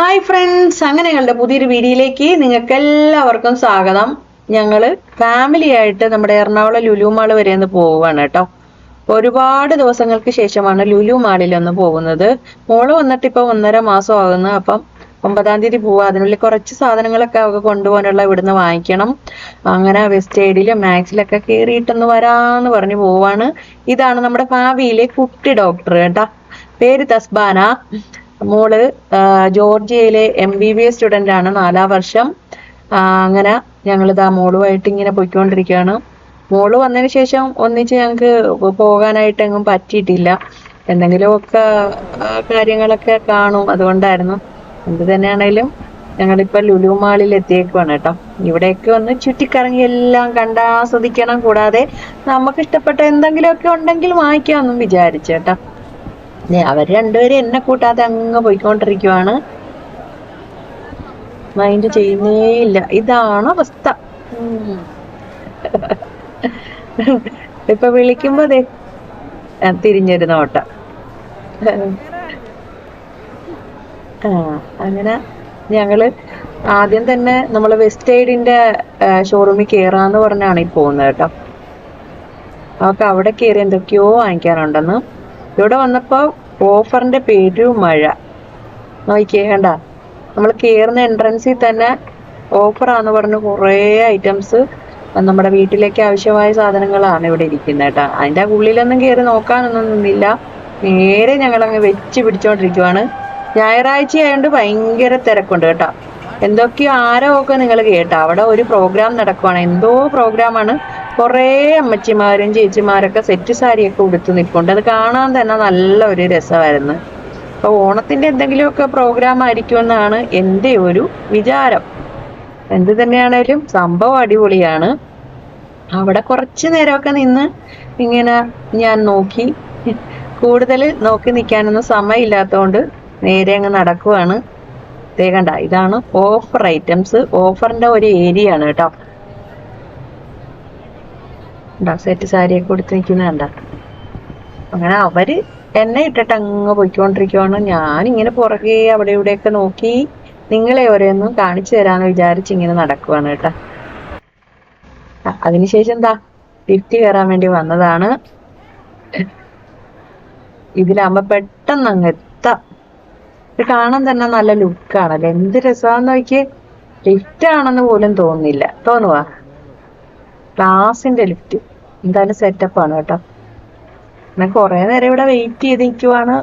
Hi friends അങ്ങനെ ഞങ്ങളുടെ പുതിയൊരു വീഡിയോയിലേക്ക് നിങ്ങൾക്ക് എല്ലാവർക്കും സ്വാഗതം. ഞങ്ങൾ ഫാമിലി ആയിട്ട് നമ്മുടെ എറണാകുളം ലുലു മാൾ വരെ ഒന്ന് പോവുകയാണ് കേട്ടോ. ഒരുപാട് ദിവസങ്ങൾക്ക് ശേഷമാണ് ലുലു മാളിൽ ഒന്ന് പോകുന്നത്. മോൾ വന്നിട്ട് ഇപ്പൊ ഒന്നര മാസം ആകുന്നു. അപ്പം ഒമ്പതാം തീയതി പോവുക അതിനുള്ളിൽ കുറച്ച് സാധനങ്ങളൊക്കെ അവർക്ക് കൊണ്ടുപോകാനുള്ള ഇവിടുന്ന് വാങ്ങിക്കണം. അങ്ങനെ വെസ്റ്റേഡിലും മാക്സിലൊക്കെ കയറിയിട്ടൊന്ന് വരാന്ന് പറഞ്ഞു പോവാണ്. ഇതാണ് നമ്മുടെ ഭാവിയിലെ കുട്ടി ഡോക്ടർ കേട്ടാ. പേര് തസ്ബാന. മോൾ ജോർജിയയിലെ M B B S student ആണ് നാലാം വർഷം. അങ്ങനെ ഞങ്ങളിതാ മോളുമായിട്ട് ഇങ്ങനെ പോയിക്കൊണ്ടിരിക്കുകയാണ്. മോൾ വന്നതിന് ശേഷം ഒന്നിച്ച് ഞങ്ങൾക്ക് പോകാനായിട്ട് എങ്ങും പറ്റിയിട്ടില്ല. എന്തെങ്കിലുമൊക്കെ കാര്യങ്ങളൊക്കെ കാണും അതുകൊണ്ടായിരുന്നു. എന്ത് തന്നെയാണേലും ഞങ്ങളിപ്പോ ലുലു മാളിൽ എത്തിയേക്കുവാണ് കേട്ടോ. ഇവിടെയൊക്കെ ഒന്ന് ചുറ്റിക്കറങ്ങി എല്ലാം കണ്ട് ആസ്വദിക്കണം കൂടാതെ നമുക്ക് ഇഷ്ടപ്പെട്ട എന്തെങ്കിലുമൊക്കെ ഉണ്ടെങ്കിൽ വാങ്ങിക്കാമെന്നും വിചാരിച്ചു കേട്ടോ. ദേ, അവർ രണ്ടുപേരും എന്നെ കൂട്ടാതെ അങ്ങ് പോയിക്കൊണ്ടിരിക്കുവാണ്. മൈൻഡ് ചെയ്യുന്നേ ഇല്ല ഇതാണ് അവസ്ഥ. ഇപ്പൊ വിളിക്കുമ്പോ ദേ തിരിഞ്ഞൊരു നോട്ട ആ അങ്ങനെ ഞങ്ങൾ ആദ്യം തന്നെ നമ്മൾ വെസ്റ്റ് സൈഡിന്റെ ഷോറൂമിൽ കേറാന്ന് പറഞ്ഞാണ് ഈ പോകുന്നത് കേട്ടോ. അവർക്ക് അവിടെ കയറി എന്തൊക്കെയോ വാങ്ങിക്കാനുണ്ടെന്ന്. ഇവിടെ വന്നപ്പോ ഓഫറിന്റെ പേര് മഴ. നോക്കിയേ കണ്ട? നമ്മൾ കയറുന്ന എൻട്രൻസിൽ തന്നെ ഓഫറാന്ന് പറഞ്ഞ് കുറേ ഐറ്റംസ് നമ്മുടെ വീട്ടിലേക്ക് ആവശ്യമായ സാധനങ്ങളാണ് ഇവിടെ ഇരിക്കുന്നത് കേട്ടോ. അതിന്റെ ഉള്ളിലൊന്നും കയറി നോക്കാനൊന്നും നിന്നില്ല. നേരെ ഞങ്ങൾ അങ്ങ് വെച്ച് പിടിച്ചോണ്ടിരിക്കുവാണ്. ഞായറാഴ്ച ആയതുകൊണ്ട് ഭയങ്കര തിരക്കുണ്ട് കേട്ടോ. എന്തൊക്കെയോ ആരോ ഒക്കെ നിങ്ങൾ കേട്ടോ. അവിടെ ഒരു പ്രോഗ്രാം നടക്കുവാണ്. എന്തോ പ്രോഗ്രാമാണ് കുറേ അമ്മച്ചിമാരും ചേച്ചിമാരൊക്കെ സെറ്റ് സാരിയൊക്കെ ഉടുത്ത് നിൽപ്പുണ്ട് അത് കാണാൻ തന്നെ നല്ല ഒരു രസമായിരുന്നു. അപ്പൊ ഓണത്തിന്റെ എന്തെങ്കിലുമൊക്കെ പ്രോഗ്രാം ആയിരിക്കുമെന്നാണ് എന്റെ ഒരു വിചാരം. എന്ത് തന്നെയാണേലും സംഭവം അടിപൊളിയാണ്. അവിടെ കുറച്ച് നേരമൊക്കെ നിന്ന് ഇങ്ങനെ ഞാൻ നോക്കി. കൂടുതൽ നോക്കി നിൽക്കാനൊന്നും സമയമില്ലാത്തതുകൊണ്ട് നേരെ അങ്ങ് നടക്കുവാണ്. ദേ കണ്ട ഇതാണ് ഓഫർ ഐറ്റംസ് ഓഫറിന്റെ ഒരു ഏരിയ ആണ് കേട്ടോ. സെറ്റ് സാരിയൊക്കെ കൊടുത്ത് നിൽക്കുന്ന കണ്ട? അങ്ങനെ അവർ എന്നെ ഇട്ടിട്ട് അങ്ങ് പോയിക്കൊണ്ടിരിക്കുവാണ്. ഞാൻ ഇങ്ങനെ പുറകെ അവിടെ ഇവിടെയൊക്കെ നോക്കി നിങ്ങളെ ഓരോന്നും കാണിച്ചു തരാന്ന് വിചാരിച്ച് ഇങ്ങനെ നടക്കുവാണ് കേട്ടോ. അതിനുശേഷം എന്താ? ലിഫ്റ്റ് കയറാൻ വേണ്ടി വന്നതാണ്. ഇതിലാകുമ്പോ പെട്ടെന്ന് അങ്ങ് എത്താം. ഇത് കാണാൻ തന്നെ നല്ല ലുക്കാണല്ലോ എന്ത് രസമാന്ന് നോക്കിയേ. ലിഫ്റ്റ് ആണെന്ന് പോലും തോന്നുന്നില്ല. തോന്നുവാ? ഗ്ലാസിന്റെ ലിഫ്റ്റ്. എന്തായാലും സെറ്റപ്പ് ആണ് കേട്ടോ. ഞാൻ കുറെ നേരം ഇവിടെ വെയിറ്റ് ചെയ്ത് നിൽക്കുവാണ്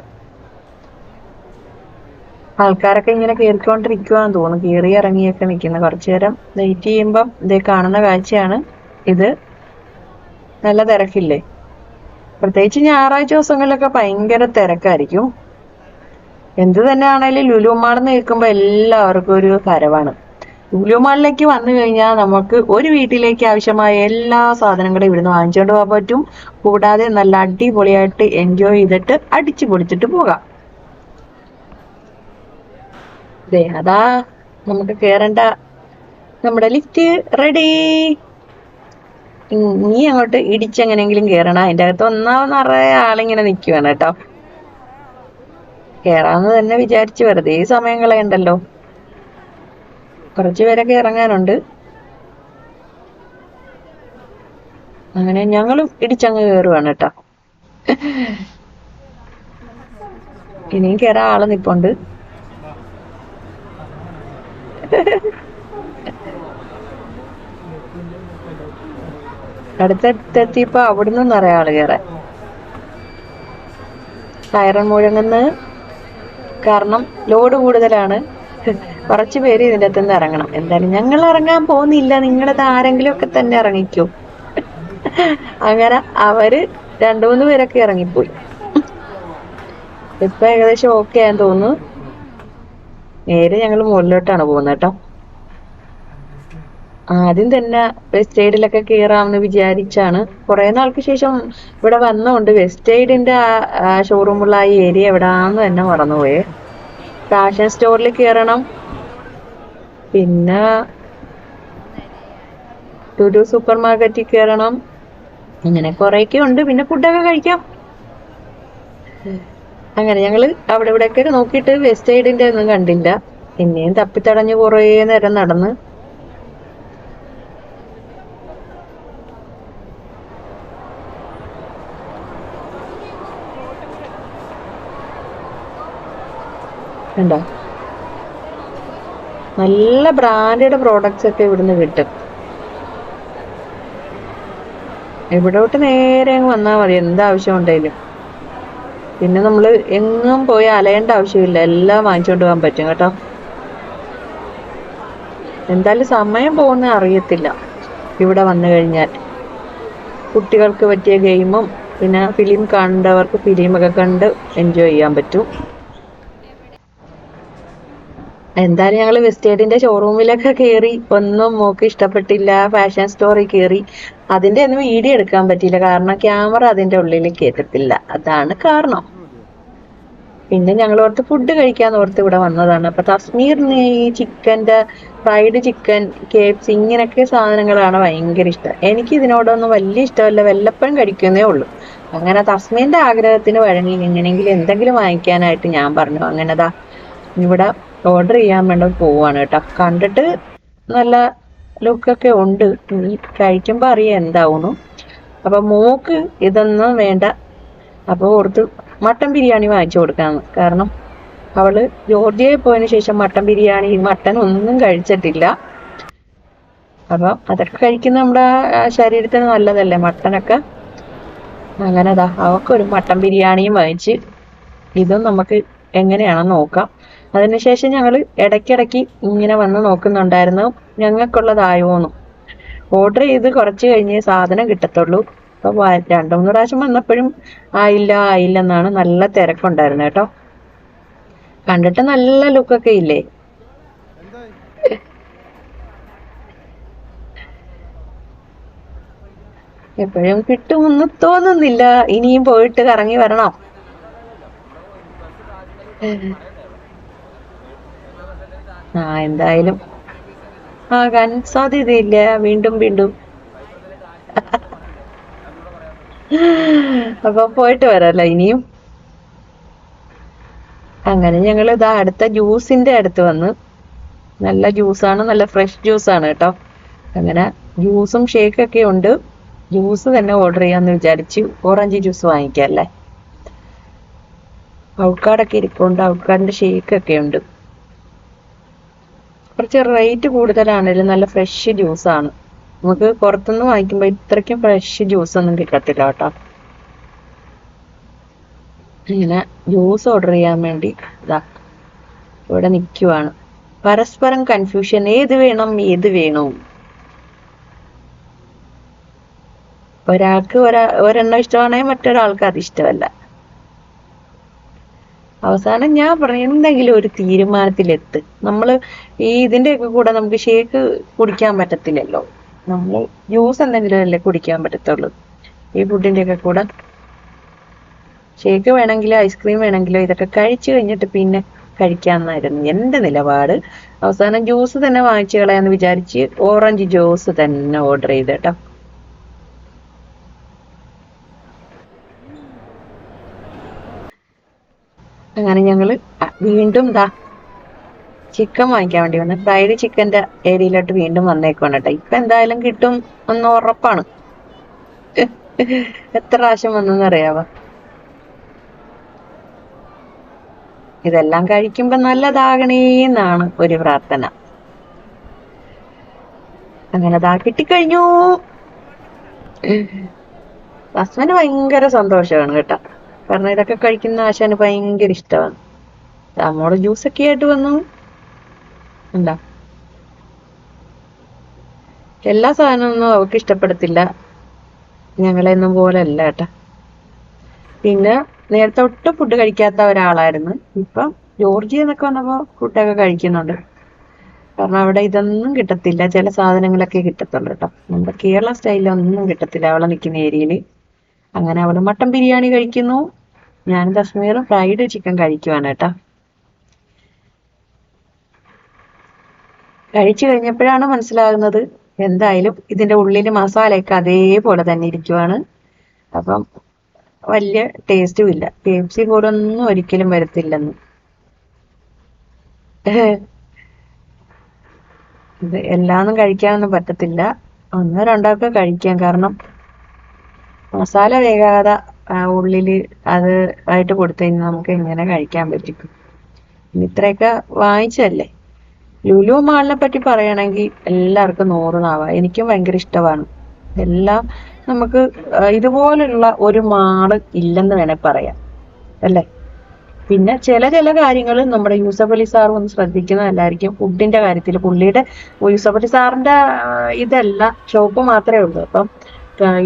ആൾക്കാരൊക്കെ ഇങ്ങനെ കയറിക്കൊണ്ടിരിക്കുവാന്ന് തോന്നുന്നു. കയറി ഇറങ്ങിയൊക്കെ നിൽക്കുന്ന കുറച്ചു നേരം വെയിറ്റ് ചെയ്യുമ്പം ഇതേ കാണുന്ന കാഴ്ചയാണ്. ഇത് നല്ല തിരക്കില്ലേ? പ്രത്യേകിച്ച് ഞായറാഴ്ച ദിവസങ്ങളിലൊക്കെ ഭയങ്കര തിരക്കായിരിക്കും. എന്ത് തന്നെ ആണെങ്കിലും ലുലുമാണെന്ന് കേൾക്കുമ്പോൾ എല്ലാവർക്കും ഒരു ഹരവാണ് ലുലു മാളിലേക്ക് വന്നു കഴിഞ്ഞാൽ നമുക്ക് ഒരു വീട്ടിലേക്ക് ആവശ്യമായ എല്ലാ സാധനങ്ങളും ഇവിടുന്ന് വാങ്ങിച്ചുകൊണ്ട് പോകാൻ പറ്റും. കൂടാതെ നല്ല അടിപൊളിയായിട്ട് എൻജോയ് ചെയ്തിട്ട് അടിച്ചു പൊളിച്ചിട്ട് പോകാം. അതെ അതാ നമുക്ക് കേറണ്ട. നമ്മുടെ ലിഫ്റ്റ് റെഡി നീ അങ്ങോട്ട് ഇടിച്ചെങ്ങനെങ്കിലും കേറണം. അതിന്റെ അകത്ത് ഒന്നാമത് നിറയെ ആളിങ്ങനെ നിൽക്കുകയാണ് കേട്ടോ. കേറാന്ന് തന്നെ വിചാരിച്ച് വെറുതെ സമയം കളയണ്ടല്ലോ. കുറച്ച് പേരൊക്കെ ഇറങ്ങാനുണ്ട്. അങ്ങനെ ഞങ്ങളും ഇടിച്ചങ്ങ് കയറുവാണ് കേട്ടോ. ഇനിയും കയറാൻ ആൾ നിപ്പുണ്ട്. അടുത്തടുത്തെത്തിയപ്പോ അവിടുന്ന് നിറയെ ആൾ കയറാൻ ടയറൻ മുഴങ്ങുന്ന കാരണം ലോഡ് കൂടുതലാണ്. കുറച്ച് പേര് ഇതിന്റെ അകത്ത് നിന്ന് ഇറങ്ങണം. എന്തായാലും ഞങ്ങൾ ഇറങ്ങാൻ പോകുന്നില്ല. നിങ്ങളത് ആരെങ്കിലും ഒക്കെ തന്നെ ഇറങ്ങിക്കോ. അങ്ങനെ അവർ രണ്ടു മൂന്ന് പേരൊക്കെ ഇറങ്ങിപ്പോയി. ഇപ്പൊ ഏകദേശം ഓക്കെ ആയെന്ന് തോന്നുന്നു. നേരെ ഞങ്ങൾ മുകളിലോട്ടാണ് പോകുന്നത് കേട്ടോ. ആദ്യം തന്നെ വെസ്റ്റ് സൈഡിലൊക്കെ കയറാമെന്ന് വിചാരിച്ചാണ്. കുറെ നാൾക്ക് ശേഷം ഇവിടെ വന്നുകൊണ്ട് വെസ്റ്റ് സൈഡിന്റെ ആ ഷോറൂമുള്ള ആ ഏരിയ എവിടാന്ന് തന്നെ മറന്നുപോയേ. ഫാഷൻ സ്റ്റോറിൽ കയറണം പിന്നെ ടുരു സൂപ്പർ മാർക്കറ്റിൽ കയറണം അങ്ങനെ കുറേയൊക്കെ ഉണ്ട്. പിന്നെ ഫുഡൊക്കെ കഴിക്കാം. അങ്ങനെ ഞങ്ങൾ അവിടെ ഇവിടെയൊക്കെ നോക്കിയിട്ട് വെസ്റ്റ് സൈഡിന്റെ ഒന്നും കണ്ടില്ല. പിന്നെയും തപ്പിത്തടഞ്ഞ് കുറേ നേരം നടന്ന്. ഉണ്ടോ നല്ല ബ്രാൻഡഡ് പ്രോഡക്റ്റ്സ് ഒക്കെ ഇവിടുന്ന് കിട്ടും. ഇവിടോട്ട് നേരെ അങ്ങ് വന്നാൽ മതി എന്താവശ്യം ഉണ്ടെങ്കിലും. പിന്നെ നമ്മൾ എങ്ങും പോയി അലയേണ്ട ആവശ്യമില്ല എല്ലാം വാങ്ങിച്ചുകൊണ്ട് പോകാൻ പറ്റും കേട്ടോ. എന്തായാലും സമയം പോകുന്ന അറിയത്തില്ല ഇവിടെ വന്നു കഴിഞ്ഞാൽ. കുട്ടികൾക്ക് പറ്റിയ ഗെയിമും പിന്നെ ഫിലിം കണ്ടവർക്ക് ഫിലിമൊക്കെ കണ്ട് എൻജോയ് ചെയ്യാൻ പറ്റും. എന്തായാലും ഞങ്ങൾ വെസ്റ്റേഡിന്റെ ഷോറൂമിലൊക്കെ കയറി ഒന്നും മോക്ക് ഇഷ്ടപ്പെട്ടില്ല. ഫാഷൻ സ്റ്റോറിൽ കയറി അതിന്റെ ഒന്നും വീഡിയോ എടുക്കാൻ പറ്റിയില്ല. കാരണം ക്യാമറ അതിന്റെ ഉള്ളിൽ കയറ്റത്തില്ല അതാണ് കാരണം. പിന്നെ ഞങ്ങൾ ഓർത്ത് ഫുഡ് കഴിക്കാൻ ഓർത്ത് ഇവിടെ വന്നതാണ്. അപ്പൊ തസ്മീറിന് ഈ ചിക്കന്റെ ഫ്രൈഡ് ചിക്കൻ കേപ്സ് ഇങ്ങനെയൊക്കെ സാധനങ്ങളാണ് ഭയങ്കര ഇഷ്ടം. എനിക്ക് ഇതിനോടൊന്നും വലിയ ഇഷ്ടമല്ല. വല്ലപ്പോഴും കഴിക്കുന്നേ ഉള്ളൂ. അങ്ങനെ തസ്മീന്റെ ആഗ്രഹത്തിന് വഴങ്ങി എങ്ങനെയെങ്കിലും എന്തെങ്കിലും വാങ്ങിക്കാനായിട്ട് ഞാൻ പറഞ്ഞു. അങ്ങനെതാ ഇവിടെ ഓർഡർ ചെയ്യാൻ വേണ്ടി പോവാണ് കേട്ടോ കണ്ടിട്ട് നല്ല ലുക്കൊക്കെ ഉണ്ട്. ഈ കഴിക്കുമ്പോൾ അറിയാം എന്താവുന്നു. അപ്പൊ മോക്ക് ഇതൊന്നും വേണ്ട. അപ്പോൾ ഓർത്ത് മട്ടൻ ബിരിയാണി വാങ്ങിച്ചു കൊടുക്കാന്ന് കാരണം അവൾ ജോർജിയയിൽ പോയതിനു ശേഷം മട്ടൻ ബിരിയാണി മട്ടൻ ഒന്നും കഴിച്ചിട്ടില്ല. അപ്പൊ അതൊക്കെ കഴിക്കുന്ന നമ്മുടെ ശരീരത്തിന് നല്ലതല്ലേ മട്ടനൊക്കെ? അങ്ങനെ അതാ അവക്കൊരു മട്ടൻ ബിരിയാണിയും വാങ്ങിച്ച്. ഇതും നമുക്ക് എങ്ങനെയാണെന്ന് നോക്കാം. അതിനുശേഷം ഞങ്ങൾ ഇടയ്ക്കിടയ്ക്ക് ഇങ്ങനെ വന്ന് നോക്കുന്നുണ്ടായിരുന്നു. ഞങ്ങൾക്കുള്ളതായോന്നു ഓർഡർ ചെയ്ത് കുറച്ച് കഴിഞ്ഞ് സാധനം കിട്ടത്തുള്ളൂ. അപ്പൊ വ- രണ്ടു മൂന്ന് പ്രാവശ്യം വന്നപ്പോഴും ആയില്ല ആയില്ല എന്നാണ് നല്ല തിരക്കുണ്ടായിരുന്നു കേട്ടോ. കണ്ടിട്ട് നല്ല ലുക്കൊക്കെ ഇല്ലേ? എപ്പോഴും കിട്ടുമെന്ന് തോന്നുന്നില്ല. ഇനിയും പോയിട്ട് കറങ്ങി വരണം. ആ എന്തായാലും. ആകാൻ സാധ്യതയില്ല. വീണ്ടും വീണ്ടും. അപ്പൊ പോയിട്ട് വരാല്ലോ ഇനിയും. അങ്ങനെ ഞങ്ങൾ ഇതാ അടുത്ത ജ്യൂസിന്റെ അടുത്ത് വന്ന്. നല്ല ജ്യൂസാണ് നല്ല ഫ്രഷ് ജ്യൂസാണ് കേട്ടോ. അങ്ങനെ ജ്യൂസും ഷേക്കൊക്കെ ഉണ്ട്. ജ്യൂസ് തന്നെ ഓർഡർ ചെയ്യാന്ന് വിചാരിച്ചു ഓറഞ്ച് ജ്യൂസ് വാങ്ങിക്കാം അല്ലേ ഔട്ട്കാർഡൊക്കെ ഇരിപ്പുണ്ട്. ഔട്ട്കാടിന്റെ ഷേക്കൊക്കെ ഉണ്ട്. കുറച്ച് റേറ്റ് കൂടുതലാണെങ്കിലും നല്ല ഫ്രഷ് ജ്യൂസാണ് നമുക്ക് പുറത്തുനിന്ന് വാങ്ങിക്കുമ്പോൾ ഇത്രയ്ക്കും ഫ്രഷ് ജ്യൂസ് ഒന്നും കിട്ടത്തില്ല കേട്ടോ. ഇങ്ങനെ ജ്യൂസ് ഓർഡർ ചെയ്യാൻ വേണ്ടി ഇതാ ഇവിടെ നിൽക്കുവാണ് പരസ്പരം കൺഫ്യൂഷൻ ഏത് വേണം ഏത് വേണം. ഒരാൾക്ക് ഒരാ ഒരെണ്ണം ഇഷ്ടമാണെങ്കിൽ മറ്റൊരാൾക്ക് അത് ഇഷ്ടമല്ല. അവസാനം ഞാൻ പറഞ്ഞു എന്തെങ്കിലും ഒരു തീരുമാനത്തിലെത്ത്. നമ്മൾ ഈ ഇതിന്റെയൊക്കെ കൂടെ നമുക്ക് ഷേക്ക് കുടിക്കാൻ പറ്റത്തില്ലല്ലോ. നമ്മൾ ജ്യൂസ് എന്തെങ്കിലും അല്ലേ കുടിക്കാൻ പറ്റത്തുള്ളൂ. ഈ ഫുഡിന്റെ ഒക്കെ കൂടെ ഷേക്ക് വേണമെങ്കിലോ ഐസ്ക്രീം വേണമെങ്കിലോ ഇതൊക്കെ കഴിച്ചു കഴിഞ്ഞിട്ട് പിന്നെ കഴിക്കാമെന്നായിരുന്നു എന്റെ നിലപാട്. അവസാനം ജ്യൂസ് തന്നെ വാങ്ങിച്ചു കളയാന്ന് വിചാരിച്ച് ഓറഞ്ച് ജ്യൂസ് തന്നെ ഓർഡർ ചെയ്ത് കേട്ടോ. അങ്ങനെ ഞങ്ങൾ വീണ്ടും ദാ ചിക്കൻ വാങ്ങിക്കാൻ വേണ്ടി വന്നു ഫ്രൈഡ് ചിക്കന്റെ ഏരിയയിലോട്ട് വീണ്ടും വന്നേക്കാണ് കേട്ടോ ഇപ്പൊ എന്തായാലും കിട്ടും എന്ന് ഉറപ്പാണ് എത്ര പ്രാവശ്യം വന്നെന്ന് അറിയാവോ ഇതെല്ലാം കഴിക്കുമ്പോ നല്ലതാകണേന്നാണ് ഒരു പ്രാർത്ഥന അങ്ങനെ ദാ കിട്ടിക്കഴിഞ്ഞു ഹസ്ബൻഡ് ഭയങ്കര സന്തോഷമാണ് കേട്ടോ കാരണം ഇതൊക്കെ കഴിക്കുന്ന ആശാന് ഭയങ്കര ഇഷ്ടമാണ് നമ്മോട് ജ്യൂസൊക്കെ ആയിട്ട് വന്നു. എന്താ? എല്ലാ സാധനമൊന്നും അവൾക്ക് ഇഷ്ടപ്പെടത്തില്ല. ഞങ്ങളെന്നും പോലെ അല്ല കേട്ടാ. പിന്നെ നേരത്തെ ഒട്ടും ഫുഡ് കഴിക്കാത്ത ഒരാളായിരുന്നു. ഇപ്പം ജോർജിയ എന്നൊക്കെ വന്നപ്പോ ഫുഡൊക്കെ കഴിക്കുന്നുണ്ട്. കാരണം അവിടെ ഇതൊന്നും കിട്ടത്തില്ല. ചില സാധനങ്ങളൊക്കെ കിട്ടത്തുള്ളൂ കേട്ടോ. നമ്മുടെ കേരള സ്റ്റൈലൊന്നും കിട്ടത്തില്ല. അവളെ നിൽക്കുന്ന ഏരിയയിൽ അങ്ങനെ അവൾ മട്ടൻ ബിരിയാണി കഴിക്കുന്നു. ഞാൻ തസ്മീറും ഫ്രൈഡ് ചിക്കൻ കഴിക്കുവാണ് കേട്ടോ. കഴിച്ചു കഴിഞ്ഞപ്പോഴാണ് മനസ്സിലാകുന്നത് എന്തായാലും ഇതിന്റെ ഉള്ളിൽ മസാലയൊക്കെ അതേപോലെ തന്നെ ഇരിക്കുവാണ്. അപ്പം വലിയ ടേസ്റ്റും ഇല്ല. കെ പോലൊന്നും ഒരിക്കലും വരത്തില്ലെന്ന്. ഇത് എല്ലാന്നും കഴിക്കാനൊന്നും പറ്റത്തില്ല. ഒന്നോ രണ്ടോ ഒക്കെ കഴിക്കാം. കാരണം മസാല വേകാതെ ആ, ഉള്ളിൽ അത് ആയിട്ട് കൊടുത്തു കഴിഞ്ഞാൽ നമുക്ക് എങ്ങനെ കഴിക്കാൻ പറ്റും. ഇത്രയൊക്കെ വാങ്ങിച്ചല്ലേ ലുലു മാളിനെ പറ്റി പറയുകയാണെങ്കിൽ എല്ലാവർക്കും നൂറ് നാവ. എനിക്കും ഭയങ്കര ഇഷ്ടമാണ്. എല്ലാം നമുക്ക് ഇതുപോലുള്ള ഒരു മാൾ ഇല്ലെന്ന് വേണേൽ പറയാം. അല്ലേ? പിന്നെ ചില ചില കാര്യങ്ങൾ നമ്മുടെ യൂസഫ് അലി സാർ ഒന്ന് ശ്രദ്ധിക്കുന്നതല്ലായിരിക്കും ഫുഡിന്റെ കാര്യത്തിൽ പുള്ളിയുടെ യൂസഫ് അലി സാറിന്റെ ഇതല്ല ഷോപ്പ് മാത്രമേ ഉള്ളൂ. അപ്പം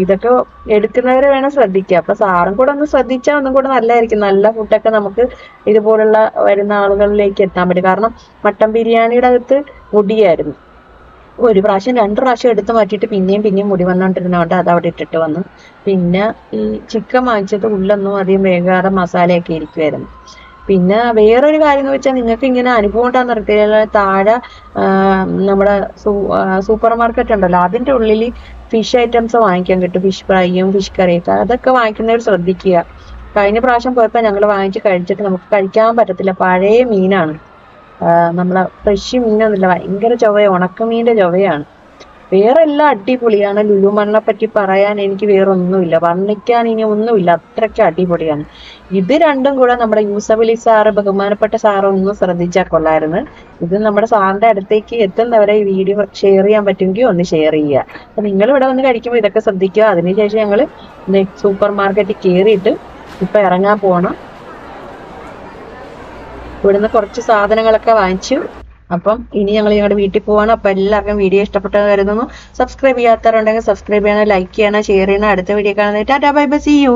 ഇതൊക്കെ എടുക്കുന്നവരെ വേണം ശ്രദ്ധിക്കുക. അപ്പൊ സാറും കൂടെ ഒന്ന് ശ്രദ്ധിച്ചാൽ ഒന്നും കൂടെ നല്ലതായിരിക്കും. നല്ല ഫുഡൊക്കെ നമുക്ക് ഇതുപോലുള്ള വരുന്ന ആളുകളിലേക്ക് എത്താൻ പറ്റും. കാരണം മട്ടൻ ബിരിയാണിയുടെ അകത്ത് മുടിയായിരുന്നു. ഒരു പ്രാവശ്യം രണ്ട് പ്രാവശ്യം എടുത്ത് മാറ്റിയിട്ട് പിന്നെയും പിന്നെയും മുടി വന്നോണ്ടിരുന്നോണ്ട് അത് അവിടെ ഇട്ടിട്ട് വന്നു. പിന്നെ ഈ ചിക്കൻ വാങ്ങിച്ചത് ഉള്ളൊന്നും അധികം വേകാതെ മസാലയൊക്കെ ഇരിക്കുമായിരുന്നു പിന്നെ വേറൊരു കാര്യം എന്ന് വെച്ചാൽ നിങ്ങൾക്ക് ഇങ്ങനെ അനുഭവം ഉണ്ടാകുന്ന അറിയത്തില്ല. താഴെ നമ്മുടെ സൂപ്പർ മാർക്കറ്റ് ഉണ്ടല്ലോ. അതിന്റെ ഉള്ളിൽ ഫിഷ് ഐറ്റംസ് വാങ്ങിക്കാൻ കിട്ടും. ഫിഷ് ഫ്രൈയും ഫിഷ് കറിയും അതൊക്കെ വാങ്ങിക്കുന്നവർ ശ്രദ്ധിക്കുക. കഴിഞ്ഞ പ്രാവശ്യം പോയപ്പോൾ ഞങ്ങൾ വാങ്ങിച്ച് കഴിച്ചിട്ട് നമുക്ക് കഴിക്കാൻ പറ്റത്തില്ല. പഴയ മീനാണ്. നമ്മളെ ഫ്രഷ് മീനൊന്നുമില്ല. ഭയങ്കര ചൊവ്വ ഉണക്കമീന്റെ ചൊവ്വയാണ്. വേറെ എല്ലാം അടിപൊളിയാണ്. ലുലു മണ്ണെ പറ്റി പറയാൻ എനിക്ക് വേറെ ഒന്നുമില്ല വർണിക്കാൻ ഇനി ഒന്നുമില്ല. അത്രയ്ക്ക് അടിപൊളിയാണ്. ഇത് രണ്ടും കൂടെ നമ്മുടെ യൂസഫ് അലി സാറ് ബഹുമാനപ്പെട്ട സാറ് ഒന്ന് ശ്രദ്ധിച്ചാൽ കൊള്ളായിരുന്നു. ഇത് നമ്മുടെ സാറിന്റെ അടുത്തേക്ക് എത്തുന്നവരെ ഈ വീഡിയോ ഷെയർ ചെയ്യാൻ പറ്റുമെങ്കിൽ ഒന്ന് ഷെയർ ചെയ്യുക. അപ്പൊ നിങ്ങൾ ഇവിടെ വന്ന് കഴിക്കുമ്പോൾ ഇതൊക്കെ ശ്രദ്ധിക്കുക. അതിനുശേഷം ഞങ്ങൾ സൂപ്പർ മാർക്കറ്റിൽ കയറിയിട്ട് ഇപ്പൊ ഇറങ്ങാൻ പോണം. ഇവിടുന്ന് കുറച്ച് സാധനങ്ങളൊക്കെ വാങ്ങിച്ചു. അപ്പം ഇനി ഞങ്ങൾ ഞങ്ങളുടെ വീട്ടിൽ പോവാണ്. അപ്പൊ എല്ലാവർക്കും വീഡിയോ ഇഷ്ടപ്പെട്ടെന്ന് കരുതുന്നു. സബ്സ്ക്രൈബ് ചെയ്യാത്തവരുണ്ടെങ്കിൽ സബ്സ്ക്രൈബ് ചെയ്യണം ലൈക്ക് ചെയ്യണം ഷെയർ ചെയ്യണം. അടുത്ത വീഡിയോ കാണുന്നത് tata bye bye see you